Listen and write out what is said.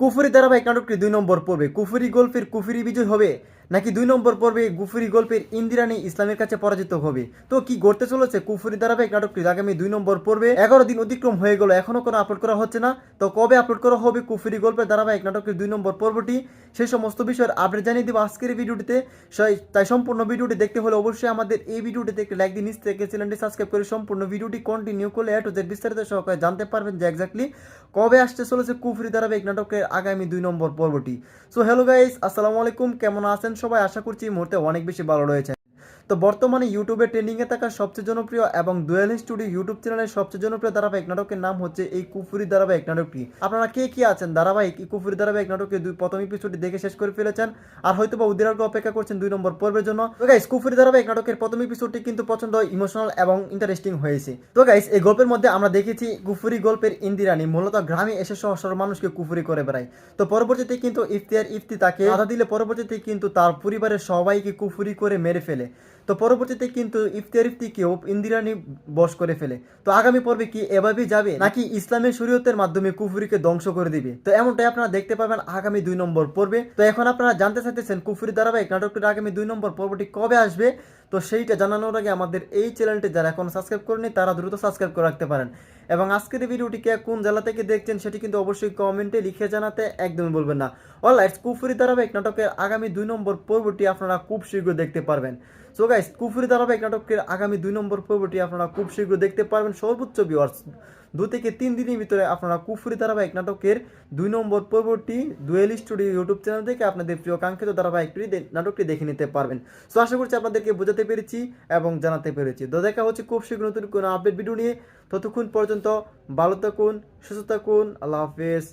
কুফুরি ধারাবাহিক নাটকটি দুই নম্বর পড়বে কুফুরি গল্পের কুফুরি বিজয় হবে নাকি দুই নম্বর পর্বে গুফুরি গল্পের ইন্দিরানি ইসলামের কাছে পরাজিত হবে? তো কি ঘটতে চলেছে কুফুরি ধারাবাহিক নাটকটি? আগামী দুই নম্বর পর্বে এগারো দিন অতিক্রম হয়ে গেল এখনও কোনো আপলোড করা হচ্ছে না। তো কবে আপলোড করা হবে কুফুরি গল্পের ধারাবাহিক নাটকের দুই নম্বর পর্বটি? সেই সমস্ত বিষয়ের আপডেট জানিয়ে দেবো আজকের ভিডিওটিতে। তাই সম্পূর্ণ ভিডিওটি দেখতে হলে অবশ্যই আমাদের এই ভিডিওটিতে একটি লাইক দিন নিচ থেকে চ্যানেলটি সাবস্ক্রাইব করে সম্পূর্ণ ভিডিওটি কন্টিনিউ করলে এট যে বিস্তারিত সহকারে জানতে পারবেন যে এক্স্যাক্টলি কবে আসতে চলেছে কুফরি ধারাবাহিক নাটকের আগামী দুই নম্বর পর্বটি। সো হ্যালো গাইস আসসালামু আলাইকুম, কেমন আছেন সবাই আশা করছি এই মুহূর্তে অনেক বেশি ভালো রয়েছে। তো বর্তমানে ইউটিউবে ট্রেন্ডিংয়ে থাকা সবচেয়ে জনপ্রিয় এবং দুয়েল স্টুডিও ইউটিউব চ্যানেলের সবচেয়ে জনপ্রিয় ধারাবাহিক নাটকের নাম হচ্ছে এই কুফুরি ধারাবাহিক নাটকটি। আপনারা কে কি আছেন? ধারাবাহিক, এই কুফুরি ধারাবাহিক নাটকের দুই প্রথম এপিসোডটি দেখে শেষ করে ফেলেছেন। আর হয়তো বা উদ্দিরাকে অপেক্ষা করছেন দুই নম্বর পর্বের জন্য। তো গাইস কুফুরি ধারাবাহিক নাটকের প্রথম এপিসোডটি কিন্তু প্রচণ্ড ইমোশনাল এবং ইন্টারেস্টিং হয়েছে। তো গাইস এই গল্পের মধ্যে আমরা দেখেছি কুফুরি গল্পের ইন্দিরানি মূলত গ্রামে এসে সহ সরল মানুষকে কুফুরি করে বেড়ায়। তো পরবর্তীতে কিন্তু ইফতিয়ার ইফতি তাকে বাধা দিলে পরবর্তীতে কিন্তু তার পরিবারের সবাইকে কুফুরি করে মেরে ফেলে। তো পরবর্তীতে কিন্তু ইফতিয়ার ইফতিকেও ইন্দিরানি বশ করে ফেলে। তো আগামী পর্বে কি এভাবেই যাবে, নাকি ইসলামের শরীয়তের মাধ্যমে কুফুরিকে ধ্বংস করে দিবে? তো এমনটাই আপনারা দেখতে পাবেন আগামী দুই নম্বর পর্বে। তো এখন আপনারা জানতে চাইতেছেন কুফুরি ধারাবাহিক নাটকটির আগামী দুই নম্বর পর্বটি কবে আসবে? তো সেইটা জানানোর আগে আমাদের এই চ্যানেলটি যারা এখন সাবস্ক্রাইব করেনি তারা দ্রুত সাবস্ক্রাইব করে রাখতে পারেন। এবং আজকের ভিডিওটিকে কোন জেলা থেকে দেখছেন, সেটি কিন্তু অবশ্যই কমেন্টে লিখে জানাতে একদমই বলবেন না। অলরাইট কুফুরি ধারাবাহিক নাটকের আগামী দুই নম্বর পর্বটি আপনারা খুব শীঘ্র দেখতে পারবেন। সো গাইস কুফুরি ধারাবাহিক নাটকের আগামী দুই নম্বর পর্বটি আপনারা খুব শীঘ্র দেখতে পারবেন। সর্বোচ্চ ভিউয়ার্স দু থেকে তিন দিনের ভিতরে আপনারা কুফুরি ধারাবাহিক নাটকের দুই নম্বর পর্বটি দুয়েল স্টুডিও ইউটিউব চ্যানেল থেকে আপনাদের প্রিয় কাঙ্ক্ষিত ধারাবাহিকটি নাটকটি দেখে নিতে পারবেন। সো আশা করছি আপনাদেরকে বোঝাতে পেরেছি এবং জানাতে পেরেছি। তো দেখা হচ্ছে খুব শীঘ্র নতুন কোনো আপডেট ভিডিও নিয়ে। ততক্ষণ পর্যন্ত ভালো থাকুন, সুস্থ থাকুন, আল্লাহ হাফেজ।